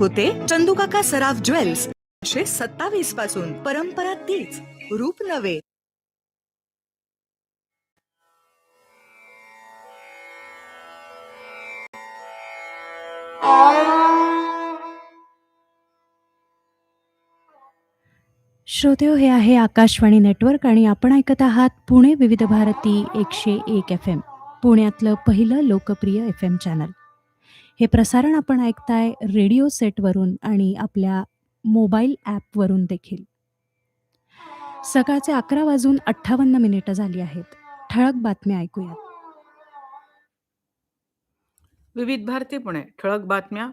होते चंदूकाका सराफ ज्वेल्स एकशे सत्तावीसपासून परंपरा तीच रूप नवे श्रोतेहो हे आहे आकाशवाणी नेटवर्क आणि आपण ऐकत आहात पुणे विविध भारती एकशे एक एफ एम पुण्यातलं पहिलं लोकप्रिय एफ एम चॅनल. हे प्रसारण आपण ऐकताय रेडिओ सेटवरून आणि आपल्या मोबाईल ॲपवरून देखील. सकाळचे अकरा वाजून अठ्ठावन्न मिनिटं झाली आहेत. ठळक बातम्या ऐकूयात. विविध भारती पुणे ठळक बातम्या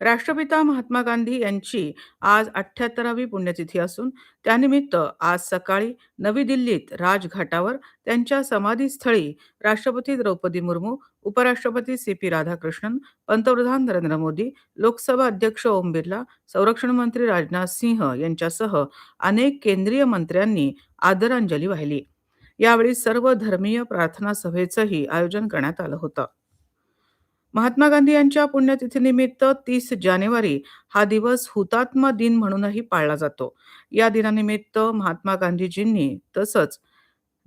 राष्ट्रपिता महात्मा गांधी यांची आज अठ्याहत्तरावी पुण्यतिथी असून त्यानिमित्त आज सकाळी नवी दिल्लीत राजघाटावर त्यांच्या समाधीस्थळी राष्ट्रपती द्रौपदी मुर्मू उपराष्ट्रपती सी पी राधाकृष्णन पंतप्रधान नरेंद्र मोदी लोकसभा अध्यक्ष ओम बिर्ला संरक्षण मंत्री राजनाथ सिंह यांच्यासह अनेक केंद्रीय मंत्र्यांनी आदरांजली वाहिली. यावेळी सर्व धर्मीय प्रार्थना सभेचंही आयोजन करण्यात आलं होतं. महात्मा गांधी यांच्या पुण्यतिथीनिमित्त तीस जानेवारी हा दिवस हुतात्मा दिन म्हणूनही पाळला जातो. या दिनानिमित्त महात्मा गांधीजींनी तसंच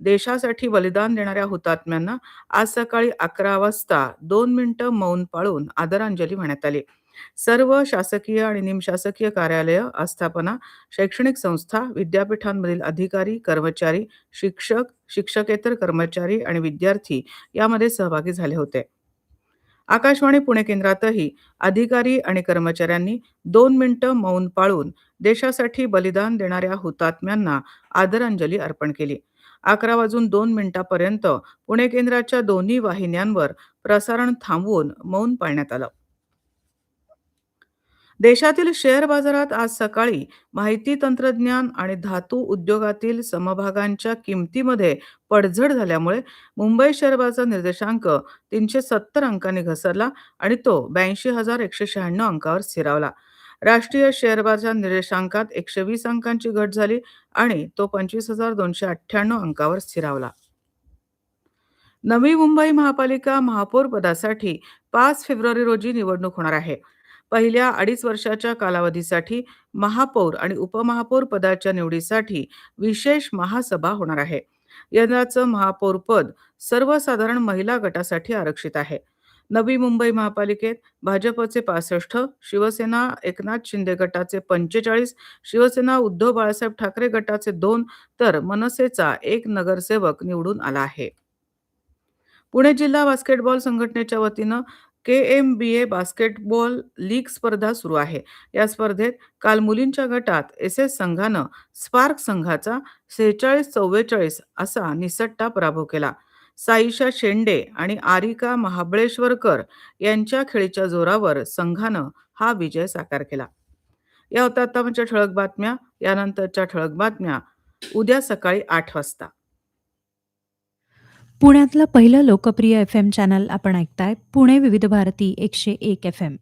देशासाठी बलिदान देणाऱ्या हुतात्म्यांना आज सकाळी अकरा वाजता दोन मिनिटं मौन पाळून आदरांजली वाहण्यात आली. सर्व शासकीय आणि निमशासकीय कार्यालय आस्थापना शैक्षणिक संस्था विद्यापीठांमधील अधिकारी कर्मचारी शिक्षक शिक्षकेतर कर्मचारी आणि विद्यार्थी यामध्ये सहभागी झाले होते. आकाशवाणी पुणे केंद्रातही अधिकारी आणि कर्मचाऱ्यांनी दोन मिनिटं मौन पाळून देशासाठी बलिदान देणाऱ्या हुतात्म्यांना आदरांजली अर्पण केली. अकरा वाजून दोन मिनिटांपर्यंत पुणे केंद्राच्या दोन्ही वाहिन्यांवर प्रसारण थांबवून मौन पाळण्यात आलं. देशातील शेअर बाजारात आज सकाळी माहिती तंत्रज्ञान आणि धातू उद्योगातील समभागांच्या किमतीमध्ये पडझड झाल्यामुळे मुंबई शेअर बाजार निर्देशांक तीनशे सत्तर अंकांनी घसरला आणि तो ब्याऐंशी हजार एकशे शहाण्णव अंकावर स्थिरावला. राष्ट्रीय शेअर बाजार निर्देशांकात एकशे वीस अंकांची घट झाली आणि तो पंचवीस हजार दोनशे अठ्ठ्याण्णव अंकावर स्थिरावला. नवी मुंबई महापालिका महापौर पदासाठी पाच फेब्रुवारी रोजी निवडणूक होणार आहे. पहिल्या अडीच वर्षाच्या कालावधीसाठी महापौर आणि उपमहापौर पदाच्या निवडीसाठी विशेष महासभा होणार आहे. यंदाचं महापौर पद सर्वसाधारण महिला गटासाठी आरक्षित आहे. नवी मुंबई महापालिकेत भाजपचे पासष्ट शिवसेना एकनाथ शिंदे गटाचे पंचेचाळीस शिवसेना उद्धव बाळासाहेब ठाकरे गटाचे दोन तर मनसेचा एक नगरसेवक निवडून आला आहे. पुणे जिल्हा बास्केटबॉल संघटनेच्या वतीनं K M B A basketball league स्पर्धा सुरू आहे. या स्पर्धेत काल मुलींच्या गटात एस एस संघानं स्पार्क संघाचा सेहेचाळीस चव्वेचाळीस असा निसट्टा पराभव केला. साईशा शेंडे आणि आरिका महाबळेश्वरकर यांच्या खेळीच्या जोरावर संघानं हा विजय साकार केला. या होत्या आतापर्यंतच्या ठळक बातम्या. यानंतरच्या ठळक बातम्या उद्या सकाळी आठ वाजता. पुण्यातलं पहिलं लोकप्रिय एफ एम चॅनल आपण ऐकताय पुणे विविध भारती एकशे एक एफ एम